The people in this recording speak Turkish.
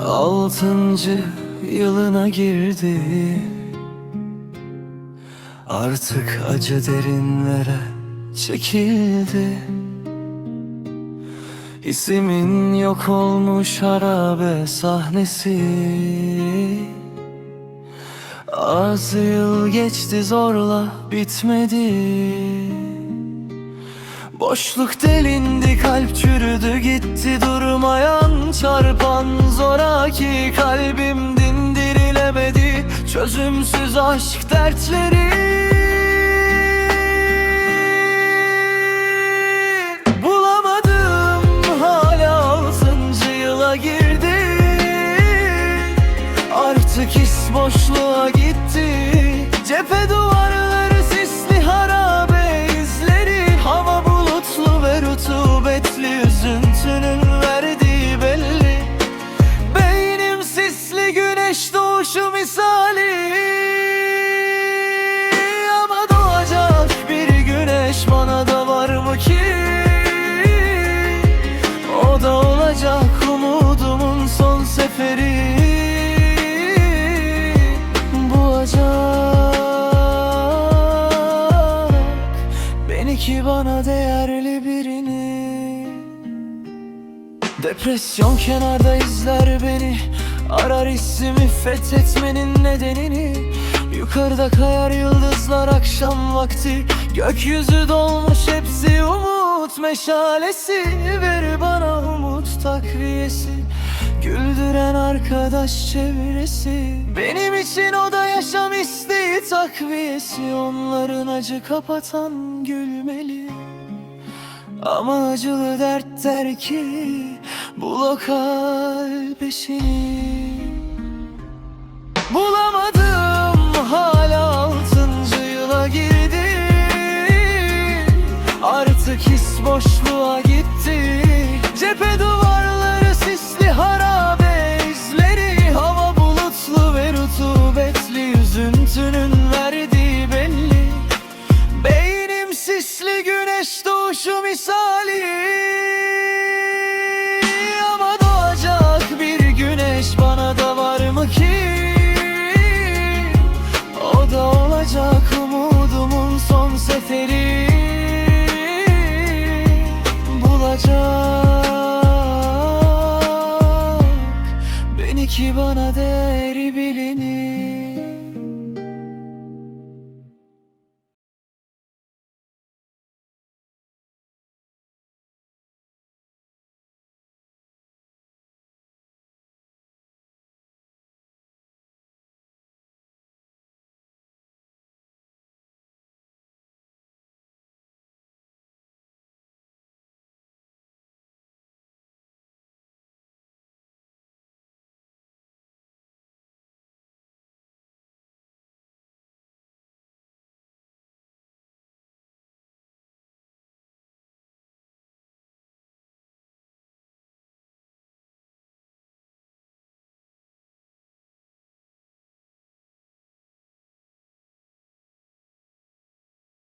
Altıncı yılına girdi. Artık acı derinlere çekildi. İsmin yok olmuş harabe sahnesi. Az yıl geçti zorla bitmedi Boşluk delindi kalp çürüdü gitti durmayan çarpan. Zoraki kalbim dindirilemedi çözümsüz aşk dertleri. Bulamadım hala altıncı yıla girdi. Artık his boşluğa gitti Cephe duvarları seferi Bulacak Beni ki bana değerli birini. Depresyon kenarda izler beni. Arar ismi fethetmenin nedenini. Yukarıda kayar yıldızlar akşam vakti. Gökyüzü dolmuş hepsi umut meşalesi. Ver bana umut takviyesi Güldüren arkadaş çevresi. Benim için o da yaşam isteği takviyesi. Onların acı kapatan gülmeli. Ama acılı dert der ki Bul kalp eşini. Bulamadım hala altıncı yıla girdi Artık his boşluğa gitti misali Ama doğacak bir güneş bana da var mı ki? O da olacak umudumun son seferi. Bulacak Beni ki bana bilini